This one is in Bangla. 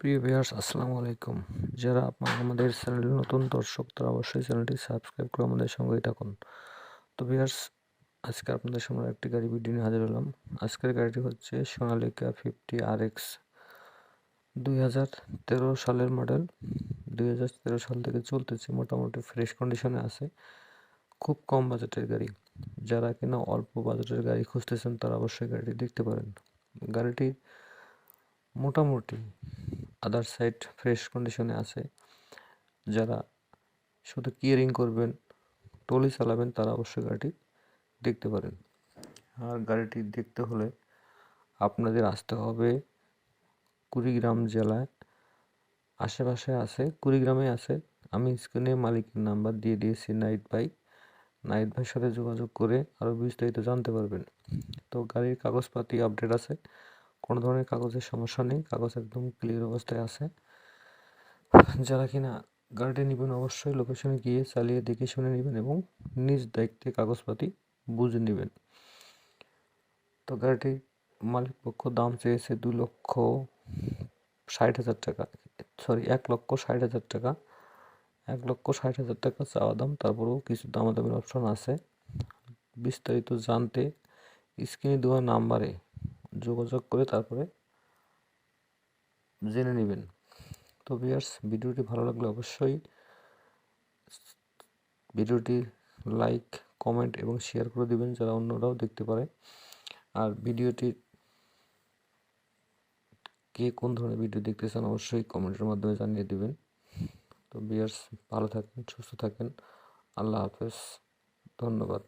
প্রিয় ভিউয়ার্স, আসসালামু আলাইকুম। যারা আপনার আমাদের চ্যানেলে নতুন, দর্শক, তারা অবশ্যই চ্যানেলটি সাবস্ক্রাইব করে আমাদের সঙ্গেই থাকুন। তো ভিউয়ার্স, আজকে আপনাদের সামনে একটি গাড়ি ভিডিও নিয়ে হাজির হলাম। আজকের গাড়িটি হচ্ছে সোনালিকা ফিফটি আর এক্স দুই হাজার তেরো সালের মডেল। দুই হাজার তেরো সাল থেকে চলতেছে, মোটামুটি ফ্রেশ কন্ডিশনে আছে। খুব কম বাজেটের গাড়ি। যারা কিনা অল্প বাজেটের গাড়ি খুঁজতেছেন, তারা অবশ্যই গাড়িটি দেখতে পারেন। গাড়িটি মোটামুটি আদার সাইড ফ্রেশ কন্ডিশনে আছে, যারা শুধু কিয়ারিং করবেন টলি চালাবেন, তারা অবশ্যই গাড়িটি দেখতে পারেন। আর গাড়িটি দেখতে হলে আপনাদের আসতে হবে কুড়িগ্রাম জেলায় আশেপাশে আছে, কুড়িগ্রামে আছে। আমি স্ক্রিনে মালিকের নাম্বার দিয়ে দিয়েছি, নাইট ভাই। নাইট ভাইয়ের সাথে যোগাযোগ করে আরও বিস্তারিত জানতে পারবেন। তো গাড়ির কাগজপাতি আপডেট আছে কোনো ধরনের কাগজের সমস্যা নেই, কাগজ একদম ক্লিয়ার অবস্থায় আছে। যারা কিনা গাড়িটি নেবেন অবশ্যই লোকেশনে গিয়ে চালিয়ে দেখে শুনে নেবেন এবং নিজ দায়িত্বে কাগজপাতি বুঝে নেবেন। তো গাড়িটির মালিক পক্ষ দাম চেয়েছে দু লক্ষ ষাট হাজার টাকা সরি এক লক্ষ ষাট হাজার টাকা। এক লক্ষ ষাট হাজার টাকা চাওয়া দাম, তারপরেও কিছু দামাদামের অপশন আছে। বিস্তারিত জানতে স্ক্রিনে দেওয়া নাম্বারে যোগাযোগ করে তারপরে জেনে নেবেন। তো ভিউয়ার্স, ভিডিওটি ভালো লাগলে অবশ্যই ভিডিওটি লাইক, কমেন্ট এবং শেয়ার করে দিবেন যারা অন্যরাও দেখতে পারে। আর ভিডিওটি কে কোন ধরনের ভিডিও দেখতে চান অবশ্যই কমেন্টের মাধ্যমে জানিয়ে দিবেন। তো ভিউয়ার্স, ভালো থাকেন সুস্থ থাকেন আল্লাহ হাফেজ। ধন্যবাদ।